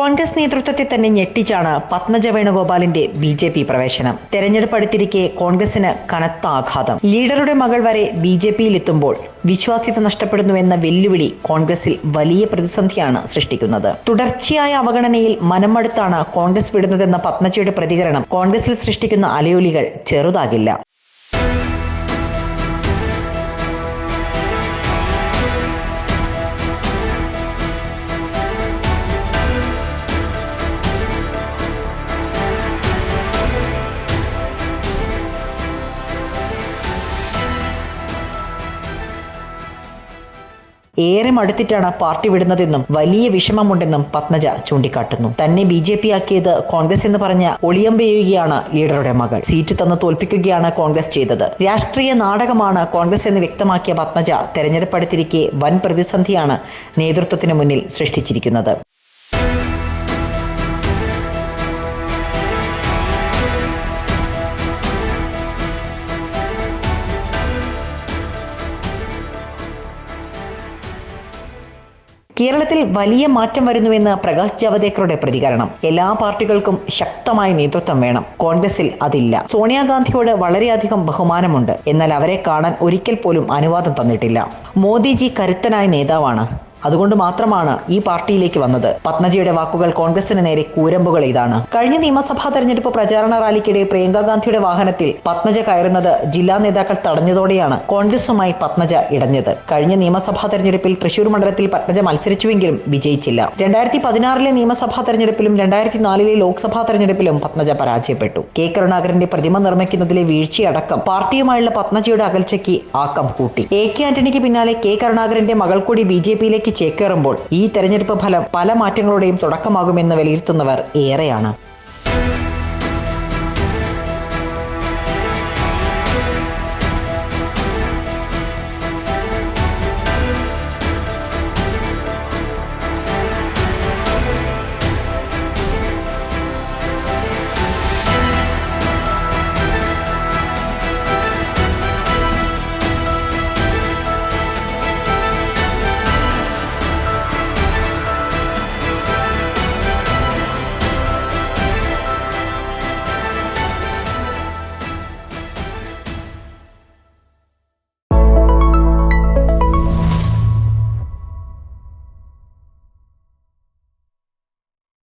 കോൺഗ്രസ് നേതൃത്വത്തെ തന്നെ ഞെട്ടിച്ചാണ് പത്മജ വേണുഗോപാലിന്റെ ബി ജെ പി പ്രവേശനം. തെരഞ്ഞെടുപ്പ് അടുത്തിരിക്കെ കോൺഗ്രസിന് കനത്ത ആഘാതം. ലീഡറുടെ മകൾ വരെ ബി ജെ പിയിൽ എത്തുമ്പോൾ വിശ്വാസ്യത നഷ്ടപ്പെടുന്നുവെന്ന വെല്ലുവിളി കോൺഗ്രസിൽ വലിയ പ്രതിസന്ധിയാണ് സൃഷ്ടിക്കുന്നത്. തുടർച്ചയായ അവഗണനയിൽ മനമടുത്താണ് കോൺഗ്രസ് വിടുന്നതെന്ന പത്മജയുടെ പ്രതികരണം. കോൺഗ്രസിൽ സൃഷ്ടിക്കുന്ന അലയൊലികൾ ചെറുതാകില്ല. ഏറെ മടുത്തിട്ടാണ് പാർട്ടി വിടുന്നതെന്നും വലിയ വിഷമമുണ്ടെന്നും പത്മജ ചൂണ്ടിക്കാട്ടുന്നു. തന്നെ ബി ജെ പി ആക്കിയത് കോൺഗ്രസ് എന്ന് പറഞ്ഞ ഒളിയമ്പെയ്യുകയാണ് ലീഡറുടെ മകൾ. സീറ്റ് തന്ന് തോൽപ്പിക്കുകയാണ് കോൺഗ്രസ് ചെയ്തത്. രാഷ്ട്രീയ നാടകമാണ് കോൺഗ്രസ് എന്ന് വ്യക്തമാക്കിയ പത്മജ തെരഞ്ഞെടുപ്പ് അടുത്തിരിക്കെ വൻ പ്രതിസന്ധിയാണ് നേതൃത്വത്തിന് മുന്നിൽ സൃഷ്ടിച്ചിരിക്കുന്നത്. കേരളത്തിൽ വലിയ മാറ്റം വരുന്നുവെന്ന് പ്രകാശ് ജാവദേക്കറുടെ പ്രതികരണം. എല്ലാ പാർട്ടികൾക്കും ശക്തമായ നേതൃത്വം വേണം. കോൺഗ്രസിൽ അതില്ല. സോണിയാഗാന്ധിയോട് വളരെയധികം ബഹുമാനമുണ്ട്. എന്നാൽ അവരെ കാണാൻ ഒരിക്കൽ പോലും അനുവാദം തന്നിട്ടില്ല. മോദിജി കരുത്തനായ നേതാവാണ്. അതുകൊണ്ട് മാത്രമാണ് ഈ പാർട്ടിയിലേക്ക് വന്നത്. പത്മജിയുടെ വാക്കുകൾ കോൺഗ്രസിന് നേരെ കൂരമ്പുകൾ ഇതാണ്. കഴിഞ്ഞ നിയമസഭാ തെരഞ്ഞെടുപ്പ് പ്രചാരണ റാലിക്കിടെ പ്രിയങ്ക ഗാന്ധിയുടെ വാഹനത്തിൽ പത്മജ കയറുന്നത് ജില്ലാ നേതാക്കൾ തടഞ്ഞതോടെയാണ് കോൺഗ്രസുമായി പത്മജ ഇടഞ്ഞത്. കഴിഞ്ഞ നിയമസഭാ തെരഞ്ഞെടുപ്പിൽ തൃശൂർ മണ്ഡലത്തിൽ പത്മജ മത്സരിച്ചുവെങ്കിലും വിജയിച്ചില്ല. രണ്ടായിരത്തി പതിനാറിലെ നിയമസഭാ തെരഞ്ഞെടുപ്പിലും രണ്ടായിരത്തി നാലിലെ ലോക്സഭാ തെരഞ്ഞെടുപ്പിലും പത്മജ പരാജയപ്പെട്ടു. കെ. കരുണാകരന്റെ പ്രതിമ നിർമ്മിക്കുന്നതിലെ വീഴ്ചയടക്കം പാർട്ടിയുമായുള്ള പത്മജയുടെ അകൽച്ചയ്ക്ക് ആക്കം കൂട്ടി. എ. കെ. ആന്റണിക്ക് പിന്നാലെ കെ. കരുണാകരന്റെ മകൾ കൂടി ബി ജെ പിയിലേക്ക് ചേക്കേറുമ്പോൾ ഈ തെരഞ്ഞെടുപ്പ് ഫലം പല മാറ്റങ്ങളുടെയും തുടക്കമാകുമെന്ന് വിലയിരുത്തുന്നവർ ഏറെയാണ്.